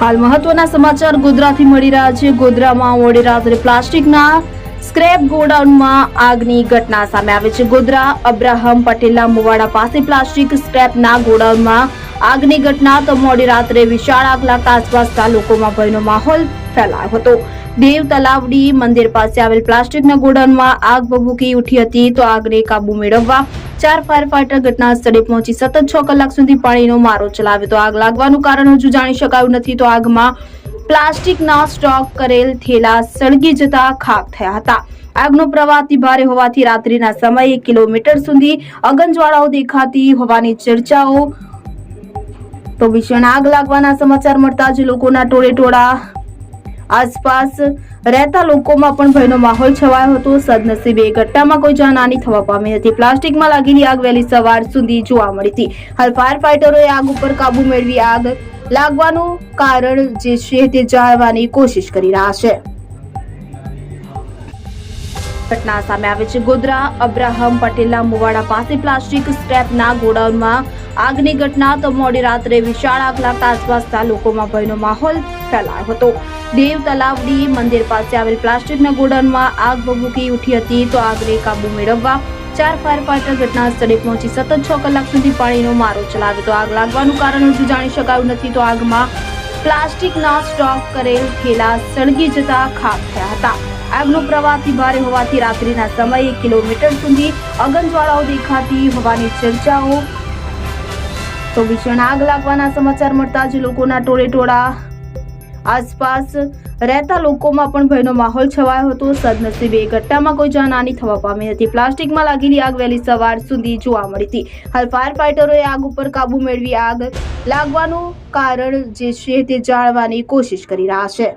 હાલ મહત્વના સમાચાર ગોધરાથી મળી રહ્યા છે. ગોધરામાં મોડી રાત્રે પ્લાસ્ટિકના સ્ક્રેપ ગોડાઉનમાં આગની ઘટના સામે આવી છે. ગોધરા અબ્રાહમ પટેલના મુવાડા પાસે પ્લાસ્ટિક સ્ક્રેપના ગોડાઉનમાં આગની ઘટના તો મોડી રાત્રે વિશાળ આગ લાગતા આસપાસના લોકોમાં ભયનો માહોલ ફેલાયો હતો. દેવ તલાવડી મંદિર પાસે આવેલ પ્લાસ્ટિકના ગોડાઉનમાં આગ ભભૂકી ઉઠી હતી તો આગને કાબુ મેળવવા ચાર ફાયર ફાઈટર ઘટના સ્થળે પહોંચી સતત છ કલાક સુધી પાણીનો મારો ચલાવ્યો તો આગ લાગવાનું કારણ હજુ જાણી શકાયું નથી તો આગમાં પ્લાસ્ટિકના સ્ટોક કરેલ થેલા સળગી જતા ખાક થયા હતા. આગનો પ્રવાહ અતિ ભારે હોવાથી રાત્રિના સમયે કિલોમીટર સુધી અગનજ્વાળાઓ દેખાતી હોવાની ચર્ચાઓ તો ભીષણ આગ લાગવાના સમાચાર મળતા જ લોકોના ટોળે ટોળા આસપાસ રહેતા લોકોમાં પણ ભયનો માહોલ છવાયો હતો. સદનસીબે ઘટનામાં કોઈ જાનહાની થવા પામી હતી. પ્લાસ્ટિકમાં લાગેલી આગ વહેલી સવાર સુધી જોવા મળી હતી. હાલ ફાયર ફાઈટરોએ આગ ઉપર કાબુ મેળવી આગ લાગવાનું કારણ જે છે તે જાણવાની કોશિશ કરી રહ્યા છે. ઘટના સામે આવે છે ગોધરા. અબ્રાહમ પટેલના મુવાડા પાસે પ્લાસ્ટિક સ્ટેપના ગોડાઉનમાં આગની ઘટના તો મોડી રાત્રે વિશાળ આગ લાગતા આસપાસના લોકોમાં ભયનો માહોલ ફેલાયો હતો. દેવ તલાવડી મંદિર પાસે આવેલ પ્લાસ્ટિકના ગોડાઉનમાં આગ ભભૂકી ઉઠી હતી તો આગને કાબુ મેળવવા ચાર ફાયર ફાઈટર ઘટના સ્થળે પહોંચી સતત છ કલાક સુધી પાણીનો મારો ચલાવ્યો તો આગ લાગવાનું કારણ હજુ જાણી શકાયું નથી તો આગમાં પ્લાસ્ટિકના સ્ટોક કરેલ થેલા સળગી જતા ખાક થયા હતા. આગનો પ્રવાહ અતિ ભારે હોવાથી રાત્રિના સમયે કિલોમીટર સુધી અગનજ્વાળાઓ દેખાતી હોવાની ચર્ચાઓ. તો ભીષણ આગ લાગવાના સમાચાર મળતા જ લોકોના ટોળે ટોળા આસપાસ રહેતા લોકોમાં પણ ભયનો માહોલ છવાયો હતો. સદનસીબે ઘટનામાં કોઈ જાનહાની થવા પામી હતી. પ્લાસ્ટિકમાં લાગેલી આગ વહેલી સવાર સુધી જોવા મળી હતી. હાલ ફાયર ફાઈટરોએ આગ ઉપર કાબુ મેળવી આગ લાગવાનું કારણ જે છે તે જાણવાની કોશિશ કરી રહ્યા છે.